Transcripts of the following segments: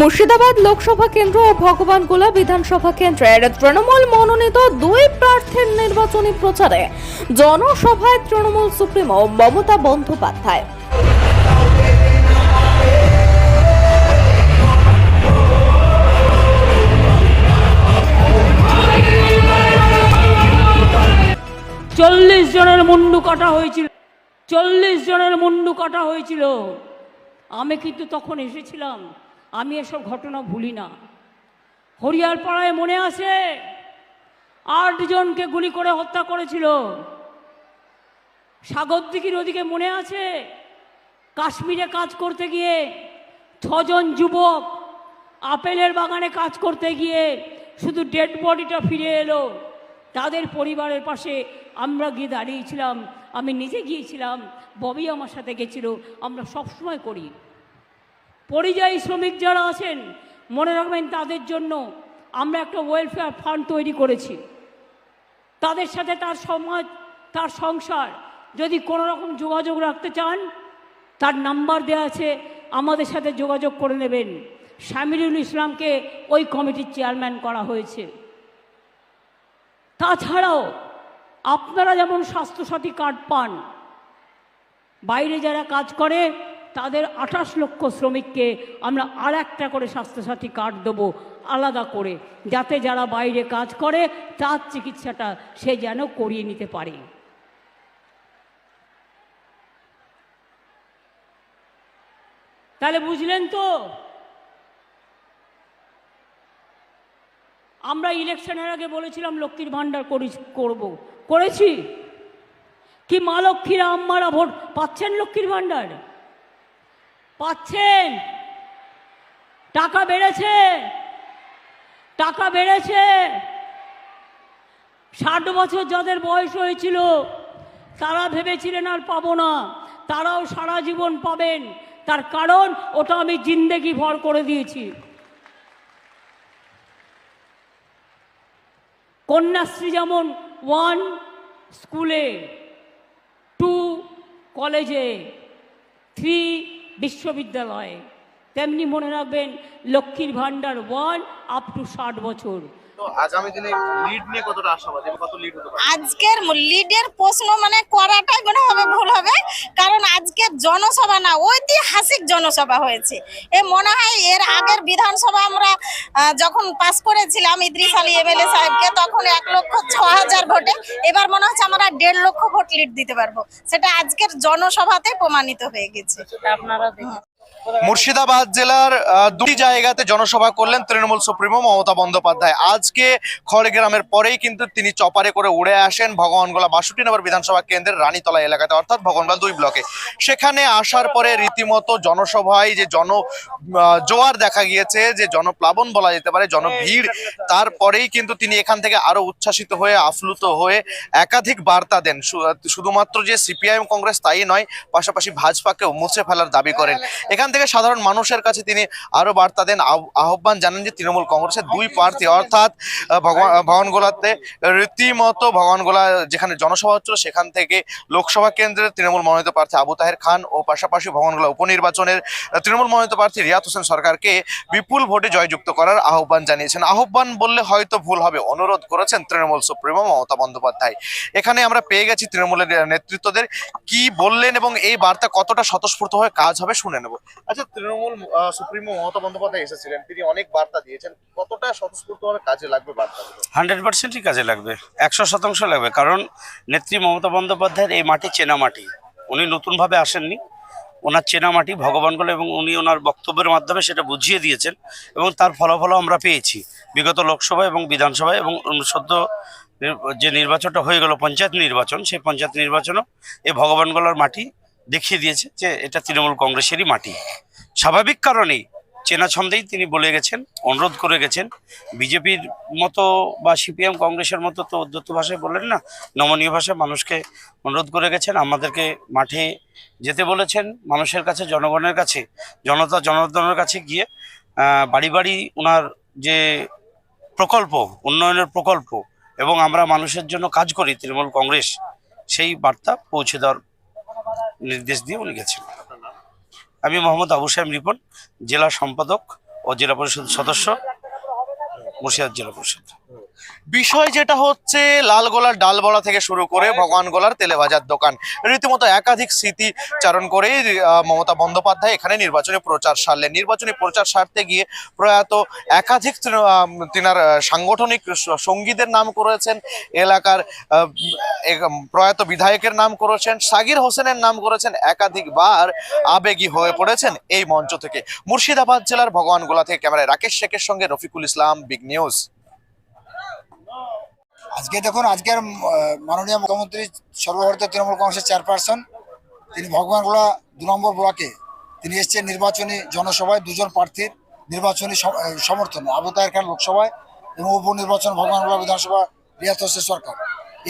মুর্শিদাবাদ লোকসভা কেন্দ্র ও ভগবানগোলা বিধানসভা কেন্দ্রের তৃণমূল মনোনীত দুই প্রার্থীর নির্বাচনী প্রচারে জনসভায় তৃণমূল সুপ্রিমো মমতা বন্দ্যোপাধ্যায়। মুন্ডু কাটা হয়েছিল। চল্লিশ জনের মুন্ডু কাটা হয়েছিল। আমি কিন্তু তখন এসেছিলাম। আমি এসব ঘটনা ভুলি না। হরিয়ার পাড়ায় মনে আছে? আট জনকে গুলি করে হত্যা করেছিল। সাগরদিঘির ওদিকে মনে আছে? কাশ্মীরে কাজ করতে গিয়ে ছজন যুবক আপেলের বাগানে কাজ করতে গিয়ে শুধু ডেড বডিটা ফিরে এলো। তাদের পরিবারের পাশে আমরা গিয়ে দাঁড়িয়েছিলাম, আমি নিজে গিয়েছিলাম, ববি আমার সাথে গেছিল, আমরা সবসময় করি। পরিযায়ী শ্রমিক যারা আছেন, মনে রাখবেন তাদের জন্য আমরা একটা ওয়েলফেয়ার ফান্ড তৈরি করেছি। তাদের সাথে তার সমাজ, তার সংসার, যদি কোনো রকম যোগাযোগ রাখতে চান, তার নাম্বার দেওয়া আছে, আমাদের সাথে যোগাযোগ করে নেবেন। শামিরুল ইসলামকে ওই কমিটির চেয়ারম্যান করা হয়েছে। তাছাড়াও আপনারা যেমন স্বাস্থ্যসাথী কার্ড পান, বাইরে যারা কাজ করে, তাদের আঠাশ লক্ষ শ্রমিককে আমরা আর একটা করে স্বাস্থ্যসাথী কার্ড দেবো, আলাদা করে, যাতে যারা বাইরে কাজ করে, তার চিকিৎসাটা সে যেন করিয়ে নিতে পারে। তাহলে বুঝলেন তো? আমরা ইলেকশনের আগে বলেছিলাম লক্ষ্মীর ভাণ্ডার করি, করব। করেছি? কি মা লক্ষ্মীরা আম্মারা ভোট পাচ্ছেন লক্ষ্মীর ভাণ্ডার? পাচ্ছেন। টাকা বেড়েছে। টাকা বেড়েছে। ষাট বছর যাদের বয়স হয়েছিল, তারা ভেবেছিলেন আর পাবো না। তারাও সারা জীবন পাবেন। তার কারণ, ওটা আমি জিন্দেগি ভর করে দিয়েছি। কন্যাশ্রী যেমন ওয়ান স্কুলে টু কলেজে থ্রি বিশ্ববিদ্যালয়ে। তেমনি মনে রাখবেন লক্ষ্মীর ভাণ্ডার ওয়ান আপ টু ষাট বছর। তো আগামী দিনে লিড নিয়ে কতটা আশাবাদী এবং কত লিড হতে পারে? আজকের লিডের প্রশ্ন মানে করাটাই মনে হবে ভুল হবে কারণ আজকের জনসভা না ঐতিহাসিক জনসভা হয়েছে। এ মনে হয় এর আগের বিধানসভা আমরা যখন পাস করেছিলাম ইদ্রিস আলী এমএলএ সাহেবকে তখন এক লক্ষ ছ হাজার ভোটে এবার মনে হচ্ছে আমরা দেড় লক্ষ ভোট লিড দিতে পারব। সেটা আজকের জনসভাতে প্রমাণিত হয়ে গেছে। আপনারা দেখুন। মুর্শিদাবাদ জেলার দুটি জায়গাতে জনসভা করলেন তৃণমূল সুপ্রিমো মমতা বন্দ্যোপাধ্যায়। আজকে খড়গ্রামের পরেই কিন্তু তিনি চপারে করে উড়ে আসেন ভগবানগোলা বাষট্টি নম্বর বিধানসভা কেন্দ্রের রানীতলা এলাকাতে, অর্থাৎ ভগবানগোলা দুই ব্লকে। সেখানে আসার পরে রীতিমতো জনসভায় যে জন জোয়ার দেখা গিয়েছে, যে জনপ্লাবন বলা যেতে পারে, জনভিড়, তারপরেই কিন্তু তিনি এখান থেকে আরও উচ্ছ্বাসিত হয়ে আফ্লুত হয়ে একাধিক বার্তা দেন। শুধুমাত্র যে সিপিআইএম কংগ্রেস তাই নয়, পাশাপাশি ভাজপাকেও মুছে ফেলার দাবি করেন। এখান থেকে সাধারণ মানুষের কাছে তিনি আরও বার্তা দেন আহ্বান জানান যে তৃণমূল কংগ্রেসের দুই প্রার্থী অর্থাৎ ভগবান ভগবানগোলাতে রীতিমতো ভগবানগোলা যেখানে জনসভা হচ্ছিল সেখান থেকে লোকসভা কেন্দ্রের তৃণমূল মনোনীত প্রার্থী আবু তাহের খান ও পাশাপাশি ভগবানগোলা উপনির্বাচনের তৃণমূল মনোনীত প্রার্থী রিয়াত হোসেন সরকারকে বিপুল ভোটে জয়যুক্ত করার আহ্বান জানিয়েছেন। আহ্বান বললে হয়তো ভুল হবে অনুরোধ করেছেন তৃণমূল সুপ্রিমো মমতা বন্দ্যোপাধ্যায়। এখানে আমরা পেয়ে গেছি তৃণমূলের নেতৃত্বদের। কি বললেন এবং এই বার্তা কতটা স্বতঃস্ফূর্ত হয়ে কাজ হবে শুনে নেব। আচ্ছা তৃণমূল সুপ্রিমো মমতা বন্দ্যোপাধ্যায় এসেছিলেন। তিনি অনেক বার্তা দিয়েছেন। কতটা স্বতঃস্ফূর্তভাবে কাজে লাগবে বার্তাগুলো হান্ড্রেড পার্সেন্টই কাজে লাগবে। একশো শতাংশ লাগবে। কারণ নেত্রী মমতা বন্দ্যোপাধ্যায়ের এই মাটি চেনা মাটি উনি নতুনভাবে আসেননি। ওনার চেনা মাটি ভগবানগুলো এবং উনি ওনার বক্তব্যের মাধ্যমে সেটা বুঝিয়ে দিয়েছেন এবং তার ফলাফলও আমরা পেয়েছি। বিগত লোকসভা এবং বিধানসভায় এবং সদ্য যে নির্বাচনটা হয়ে গেল পঞ্চায়েত নির্বাচন, সেই পঞ্চায়েত নির্বাচনও এই ভগবানগোলার মাটি দেখিয়ে দিয়েছে যে এটা তৃণমূল কংগ্রেসেরই মাটি। স্বাভাবিক কারণেই চেনা ছন্দেই তিনি বলে গেছেন, অনুরোধ করে গেছেন। বিজেপির মতো বা সিপিএম কংগ্রেসের মতো তো উদ্ধত্ত ভাষায় বললেন না, নমনীয় ভাষায় মানুষকে অনুরোধ করে গেছেন। আমাদেরকে মাঠে যেতে বলেছেন, মানুষের কাছে, জনগণের কাছে, জনতা জনার্দনের কাছে গিয়ে বাড়ি বাড়ি ওনার যে প্রকল্প, উন্নয়নের প্রকল্প এবং আমরা মানুষের জন্য কাজ করি তৃণমূল কংগ্রেস, সেই বার্তা পৌঁছে দেওয়ার নির্দেশ দিয়ে উনি গেছেন। আমি মোহাম্মদ আবু সাহেব রিপন, জেলা সম্পাদক ও জেলা পরিষদ সদস্য, মুর্শিদাবাদ জেলা পরিষদ। বিষয় যেটা হচ্ছে, লালগোলার ডালবড়া থেকে শুরু করে ভগবান গোলার তেলে ভাজার দোকান। রীতিমতো একাধিক স্মৃতি চারণ করে মমতা বন্দ্যোপাধ্যায় এখানে নির্বাচনী প্রচার সারলেন। নির্বাচনী প্রচার সারতে গিয়ে প্রয়াত একাধিক তিনার সাংগঠনিক সঙ্গীদের নাম করেছেন, এলাকার প্রয়াত বিধায়কের নাম করেছেন, সাগির হোসেনের নাম করেছেন, একাধিকবার আবেগী হয়ে পড়েছেন এই মঞ্চ থেকে। মুর্শিদাবাদ জেলার ভগবানগোলা থেকে ক্যামেরায় রাকেশ শেখের সঙ্গে রফিকুল ইসলাম, বিগ নিউজ। আজকে দেখুন, আজকের মাননীয় মুখ্যমন্ত্রী সর্বভারতীয় তৃণমূল কংগ্রেসের চেয়ারপারসন, তিনি ভগবানগোলা দু নম্বর ব্লকে, তিনি এসছেন নির্বাচনী জনসভায়, দুজন প্রার্থীর নির্বাচনী সমর্থনে, আবু তাহের খান লোকসভায় এবং উপনির্বাচন ভগবানগোলা বিধানসভা রিয়াত হোসেন সরকার।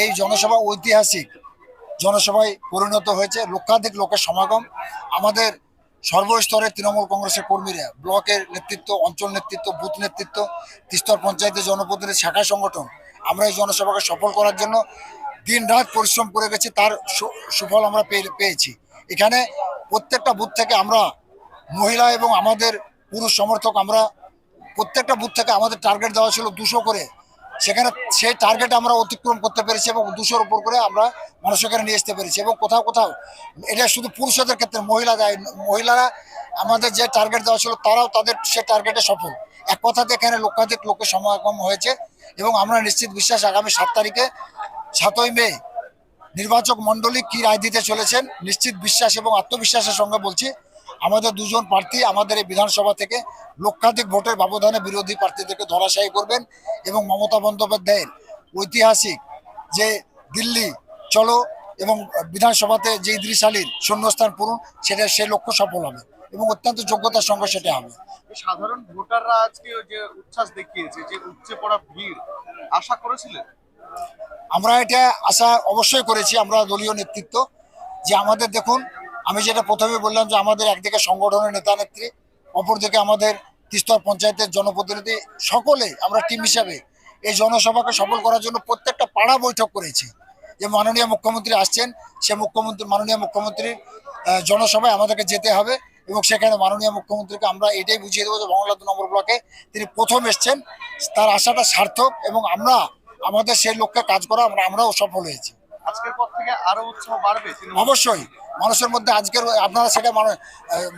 এই জনসভা ঐতিহাসিক জনসভায় পরিণত হয়েছে, লক্ষাধিক লোকের সমাগম। আমাদের সর্বস্তরের তৃণমূল কংগ্রেসের কর্মীরা, ব্লকের নেতৃত্ব, অঞ্চল নেতৃত্ব, বুথ নেতৃত্ব, তিস্তর পঞ্চায়েতের জনপ্রতিনিধি, শাখা সংগঠন আমরা এই জনসভাকে সফল করার জন্য দিন রাত পরিশ্রম করে গেছি, তার সুফল আমরা পেয়ে- পেয়েছি। এখানে প্রত্যেকটা বুথ থেকে আমরা মহিলা এবং আমাদের পুরুষ সমর্থক, আমরা প্রত্যেকটা বুথ থেকে আমাদের টার্গেট দেওয়া ছিল দুশো করে। সেখানে সেই টার্গেট আমরা অতিক্রম করতে পেরেছি এবং দুশোর উপর করে আমরা মানুষ এখানে নিয়ে আসতে পেরেছি এবং কোথাও কোথাও এটা শুধু পুরুষদের ক্ষেত্রে, মহিলা দেয়, মহিলারা আমাদের যে টার্গেট দেওয়া ছিল, তারাও তাদের সে টার্গেটে সফল। এক কথাতে এখানে লক্ষাধিক লোকের সমাগম হয়েছে এবং আমরা নিশ্চিত বিশ্বাস আগামী সাত তারিখে সাতই মে নির্বাচক মণ্ডলী কি রায় দিতে চলেছেন নিশ্চিত বিশ্বাস এবং আত্মবিশ্বাসের সঙ্গে বলছি, আমাদের দুজন প্রার্থী আমাদের এই বিধানসভা থেকে লক্ষাধিক ভোটের ব্যবধানে বিরোধী প্রার্থীদেরকে ধরাশায়ী করবেন এবং মমতা বন্দ্যোপাধ্যায়ের ঐতিহাসিক যে দিল্লি চলো এবং বিধানসভাতে যে ইদ্রিস আলীর শূন্যস্থান পূরণ, সেটা সে লক্ষ্য সফল হবে এবং অত্যন্ত যোগ্যতার সঙ্গে সেটা হবে। সাধারণ ভোটাররা আজকে যে উচ্ছ্বাস দেখিয়েছে যে উপচে পড়া ভিড়, আশা করেছিলেন? আমরা এটা আশা অবশ্যই করেছি, আমরা দলীয় নেতৃত্ব, যে আমাদের দেখুন, আমি যেটা প্রথমে বললাম যে আমাদের একদিকে সংগঠনের নেতা নেত্রী, অপরদিকে আমাদের তিস্তর পঞ্চায়েতের জনপ্রতিনিধি, সকলে আমরা টিম হিসাবে এই জনসভাকে সফল করার জন্য প্রত্যেকটা পাড়া বৈঠক করেছি। যে মাননীয় মুখ্যমন্ত্রী আসছেন, সে মুখ্যমন্ত্রী, মাননীয় মুখ্যমন্ত্রীর জনসভায় আমাদেরকে যেতে হবে। এবং সেখানে মাননীয় মুখ্যমন্ত্রীকে আমরা এটাই বুঝিয়ে দেবো যে বাংলা দু নম্বর ব্লকে তিনি প্রথম এসছেন। তার আশাটা সার্থক এবং আমরা আমাদের সেই লক্ষ্যে কাজ করা আমরা আমরাও সফল হয়েছি। আজকের পর থেকে আরও উৎসাহ বাড়বে অবশ্যই মানুষের মধ্যে আজকের আপনারা সেটা মানু-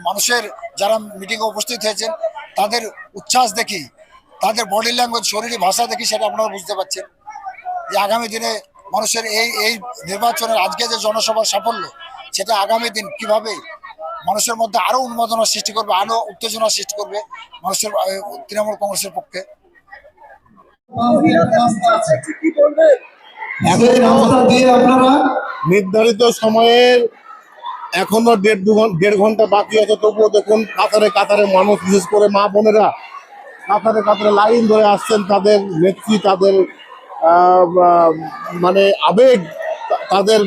মানুষের যারা মিটিংয়ে উপস্থিত হয়েছেন তাদের উচ্ছ্বাস দেখি তাদের বডি ল্যাঙ্গুয়েজ শরীরী ভাষা দেখি সেটা আপনারা বুঝতে পারছেন। যে আগামী দিনে মানুষের এই এই নির্বাচনের আজকে যে জনসভার সাফল্য সেটা আগামী দিন কীভাবে মানুষের মধ্যে আরও উন্মাদনা সৃষ্টি করবে আরও উত্তেজনা সৃষ্টি করবে মানুষের তৃণমূল কংগ্রেসের পক্ষে। নির্ধারিত সময়ের এখনও দেড় দু ঘণ্টা দেড় ঘণ্টা বাকি আছে তবুও দেখুন কাতারে কাতারে মানুষ বিশেষ করে মা বোনেরা কাতারে কাতারে লাইন ধরে আসছেন তাদের নেত্রী তাদের মানে আবেগ তাদের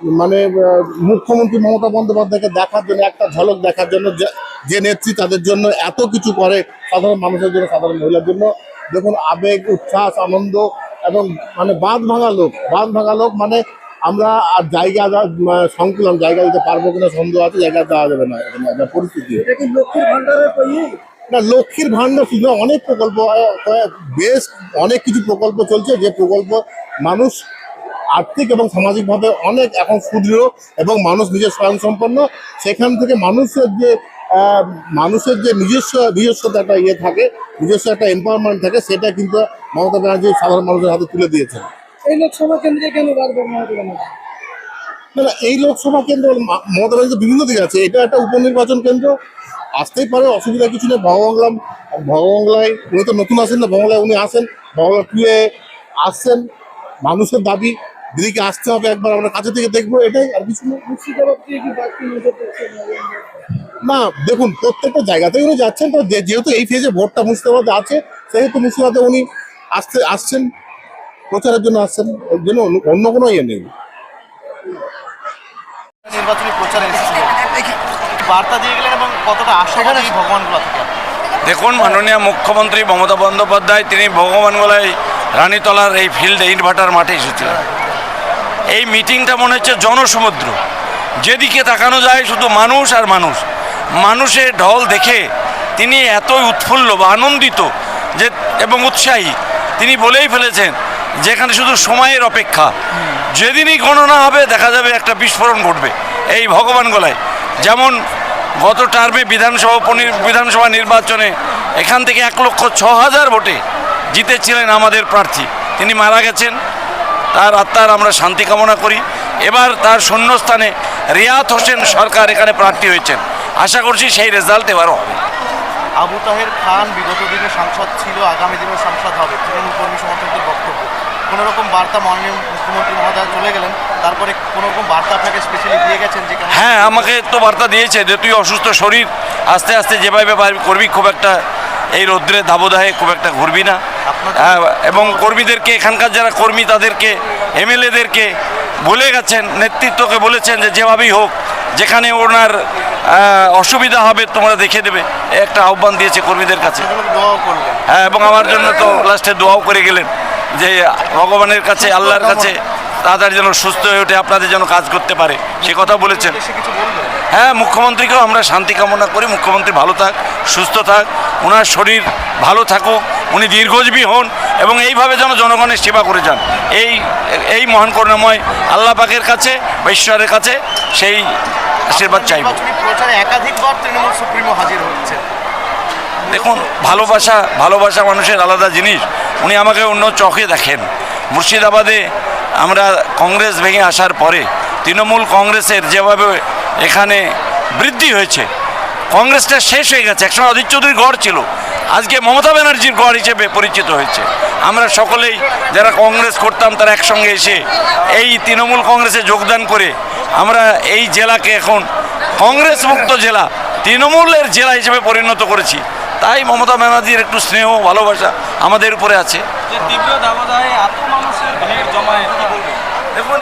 মানে মুখ্যমন্ত্রী মমতা বন্দ্যোপাধ্যায়কে দেখার জন্য একটা ঝলক দেখার জন্য যে- নেত্রী তাদের জন্য এত কিছু করে সাধারণ মানুষের জন্য সাধারণ মহিলার জন্য। দেখুন আবেগ উচ্ছ্বাস আনন্দ এবং মানে বাঁধ ভাঙা লোক। বাঁধ ভাঙা লোক মানে আমরা আর জায়গা সংকুলন জায়গা দিতে পারব কিনা সন্দেহ আছে জায়গা দেওয়া যাবে না এখানে পরিস্থিতি। না লক্ষ্মীর ভান্ডার শুধু অনেক প্রকল্প বেশ অনেক কিছু প্রকল্প চলছে যে প্রকল্প মানুষ আর্থিক এবং সামাজিকভাবে অনেক এখন সুদৃঢ় এবং মানুষ নিজের স্বয়ংসম্পন্ন। সেখান থেকে মানুষের যে মানুষের যে নিজস্ব নিজস্ব একটা ইয়ে থাকে নিজস্ব একটা এম্পাওয়ারমেন্ট থাকে সেটা কিন্তু মমতা ব্যানার্জি সাধারণ মানুষের হাতে তুলে দিয়েছেন। এই লোকসভা কেন্দ্রে কেন বারবার মমতা ব্যানার্জি? না এই লোকসভা কেন্দ্র মমতা ব্যানার্জি বিভিন্ন দিকে আছে এটা একটা উপনির্বাচন কেন্দ্র। আসতেই পারে অসুবিধা কিছু নেই ভগবাংলা ভগবাংলায় উনি তো নতুন আসেন না ভগবাংলায় উনি আসেন ভগবাংলা টুয়ে আসছেন। মানুষের দাবি দিদিকে আসতে হবে একবার আমরা কাছে থেকে দেখব এটাই আর কিছু না। দেখুন প্রত্যেকটা জায়গাতেই উনি যাচ্ছেন তো যে- যেহেতু এই ফেজে ভোটটা মুর্শিদাবাদে আছে সেহেতু মুর্শিদাবাদে উনি আসতে আসছেন প্রচারের জন্য আসছেন এর জন্য অন্য- অন্য কোনো ইয়ে নেই। নির্বাচনী প্রচারে বার্তা দিয়ে গেলেন এবং কতটা আশাবাদী ভগবানগুলো থেকে? দেখুন মাননীয় মুখ্যমন্ত্রী মমতা বন্দ্যোপাধ্যায় তিনি ভগবানগোলায় রানীতলার এই ফিল্ডে ইনভার্টার মাঠে এসেছিলেন। এই মিটিংটা মনে হচ্ছে জনসমুদ্র। যেদিকে তাকানো যায় শুধু মানুষ আর মানুষ। মানুষের ঢল দেখে তিনি এতই উৎফুল্ল বা আনন্দিত যে, এবং উৎসাহী। তিনি বলেই ফেলেছেন, যেখানে শুধু সময়ের অপেক্ষা। যেদিনই গণনা হবে, দেখা যাবে একটা বিস্ফোরণ ঘটবে। এই ভগবান গলায়। যেমন গত টার্মে বিধানসভা বিধানসভা নির্বাচনে এখান থেকে এক লক্ষ ছ হাজার ভোটে জিতেছিলেন আমাদের প্রার্থী। তিনি মারা গেছেন। তার আত্মার আমরা শান্তি কামনা করি। এবার তার শূন্যস্থানে রিয়াত হোসেন সরকার এখানে প্রার্থী হয়েছেন। আশা করছি সেই রেজাল্ট এবারও হবে। আবু তাহের খান বিগত দিনে সাংসদ ছিল আগামী দিনেও সাংসদ হবে। তৃণমূল কর্মী সমর্থকদের বক্তব্য। কোনো রকম বার্তা মাননীয় মুখ্যমন্ত্রী মহোদয় চলে গেলেন তারপরে কোনো রকম বার্তা আপনাকে স্পেশালি দিয়ে গেছেন যে হ্যাঁ আমাকে তো বার্তা দিয়েছে যে তুই অসুস্থ শরীর আস্তে আস্তে যেভাবে করবি খুব একটা এই রৌদ্রে দাবদাহে খুব একটা ঘুরবি না। এবং কর্মীদেরকে এখানকার যারা কর্মী তাদেরকে এমএলএদেরকে বলে গেছেন নেতৃত্বকে বলেছেন যে যেভাবেই হোক যেখানে ওনার অসুবিধা হবে তোমরা দেখে দেবে। একটা আহ্বান দিয়েছে কর্মীদের কাছে। হ্যাঁ এবং আমার জন্য তো লাস্টে দোয়াও করে গেলেন যে ভগবানের কাছে আল্লাহর কাছে তাড়াতাড়ি যেন সুস্থ হয়ে ওঠে আপনাদের যেন কাজ করতে পারে। সে কথা বলেছেন। হ্যাঁ মুখ্যমন্ত্রীকেও আমরা শান্তি কামনা করি। মুখ্যমন্ত্রী ভালো থাক সুস্থ থাক ওনার শরীর ভালো থাকুক উনি দীর্ঘজীবী হন এবং এইভাবে যেন জনগণের সেবা করে যান। এই এই মহান করুণাময় আল্লাহ পাকের কাছে বা ঈশ্বরের কাছে সেই আশীর্বাদ চাইব। নির্বাচনী প্রচারে একাধিকবার তৃণমূল সুপ্রিমো হাজির হচ্ছে দেখুন ভালোবাসা ভালোবাসা মানুষের আলাদা জিনিস। উনি আমাকে অন্য চোখে দেখেন। মুর্শিদাবাদে আমরা কংগ্রেস ভেঙে আসার পরে তৃণমূল কংগ্রেসের যেভাবে এখানে বৃদ্ধি হয়েছে, কংগ্রেসটা শেষ হয়ে গেছে। একসময় অধীর চৌধুরী গড় ছিল, আজকে মমতা ব্যানার্জির গড় হিসেবে পরিচিত হয়েছে। আমরা সকলেই যারা কংগ্রেস করতাম, তারা একসঙ্গে এসে এই তৃণমূল কংগ্রেসে যোগদান করে আমরা এই জেলাকে এখন কংগ্রেস মুক্ত জেলা, তৃণমূলের জেলা হিসেবে পরিণত করেছি। তাই মমতা ব্যানার্জির একটু স্নেহ ভালোবাসা আমাদের উপরে আছে। দেখুন